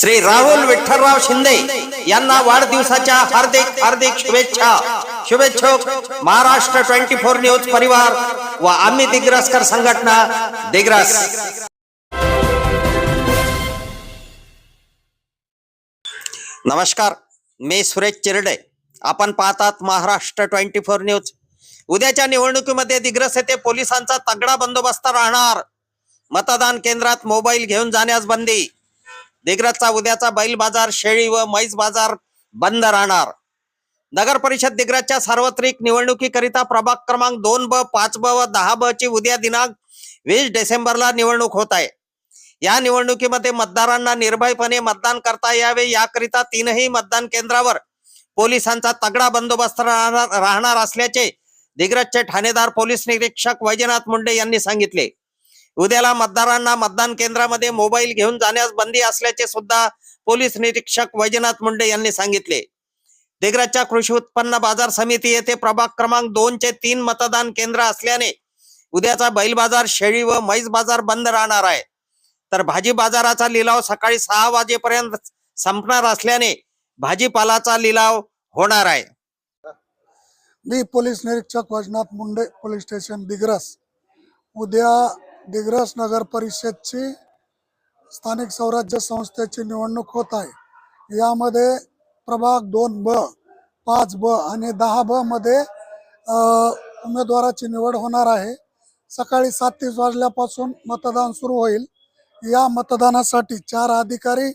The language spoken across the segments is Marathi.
श्री राहुल विठ्ठलराव शिंदे यांना वाढदिवसाच्या हार्दिक हार्दिक शुभेच्छा. शुभेच्छुक महाराष्ट्र ट्वेंटी फोर न्यूज परिवार व आम्ही दिग्रसकर संघटना दिग्रस. नमस्कार मी सुरेश चिरडे. आपण पाहतात महाराष्ट्र ट्वेंटी फोर न्यूज. उद्याच्या निवडणुकीमध्ये दिग्रस येथे पोलिसांचा तगडा बंदोबस्त राहणार. मतदान केंद्रात मोबाईल घेऊन जाण्यास बंदी. दिग्रजचा उद्याचा बैल बाजार शेळी व म्हैस बाजार बंद राहणार. नगर परिषद दिग्रजच्या सार्वत्रिक निवडणुकीकरिता प्रभाग क्रमांक दोन ब पाच ब व दहा ब ची उद्या दिनांक वीस डिसेंबरला निवडणूक होत आहे. या निवडणुकीमध्ये मतदारांना निर्भयपणे मतदान करता यावे याकरिता तीनही मतदान केंद्रावर पोलिसांचा तगडा बंदोबस्त राहणार राहणार असल्याचे दिग्रजचे ठाणेदार पोलीस निरीक्षक वैजनाथ मुंडे यांनी सांगितले. उद्याला मतदारांना मतदान केंद्रामध्ये मोबाईल घेऊन जाण्यास बंदी असल्याचे सुद्धा पोलीस निरीक्षक वैजनाथ मुंडे यांनी सांगितले. दिग्रजच्या कृषी उत्पन्न बाजार समिती येथे प्रभाग क्रमांक दोन चे तीन मतदान केंद्र असल्याने उद्याचा बैल बाजार शेळी व म्हैस बाजार बंद राहणार आहे. तर भाजी बाजाराचा लिलाव सकाळी सहा वाजेपर्यंत संपणार असल्याने भाजीपालाचा लिलाव होणार आहे. मी पोलीस निरीक्षक वैजनाथ मुंडे पोलीस स्टेशन दिग्रस. उद्या दिग्रस नगर परिषदची स्थानिक स्वराज्य संस्थेची निवडणूक होत आहे. यामध्ये प्रभाग दोन ब पाच ब आणि दहा ब मध्ये उमेदवाराची निवड होणार आहे. सकाळी सात तीस वाजल्यापासून मतदान सुरू होईल. या मतदानासाठी चार अधिकारी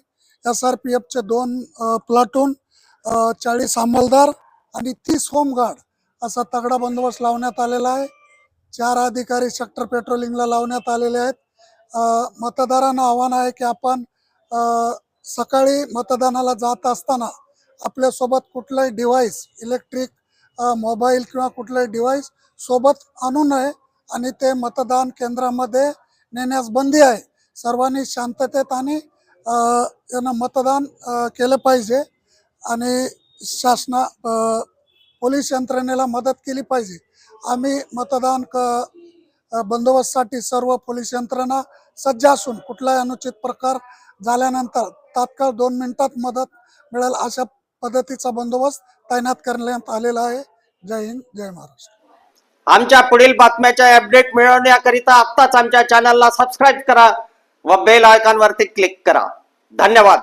एस आर पी एफचे दोन प्लाटून चाळीस अंमलदार आणि तीस होमगार्ड असा तगडा बंदोबस्त लावण्यात आलेला आहे. चार अधिकारी सेक्टर पेट्रोलिंगला लावण्यात आलेले आहेत. मतदारांना आव्हान आहे की आपण सकाळी मतदानाला जात असताना आपल्यासोबत कुठलाही डिव्हाइस इलेक्ट्रिक मोबाईल किंवा कुठलाही डिव्हाइस सोबत आणू नये आणि ते मतदान केंद्रामध्ये नेण्यास बंदी आहे. सर्वांनी शांततेत आणि यांना यानं मतदान केलं पाहिजे आणि शासना पोलीस यंत्रणेला मदत केली पाहिजे. आम्ही मतदान क बंदोबस्तसाठी सर्व पोलीस यंत्रणा सज्ज असून कुठलाही अनुचित प्रकार झाल्यानंतर तात्काळ दोन मिनिटात मदत मिळेल अशा पद्धतीचा बंदोबस्त तैनात करण्यात आलेला आहे. जय हिंद जय महाराष्ट्र. आमच्या पुढील बातम्याच्या अपडेट मिळवण्याकरिता आत्ताच आमच्या चॅनलला सबस्क्राईब करा व बेल आयकॉनवरती क्लिक करा. धन्यवाद.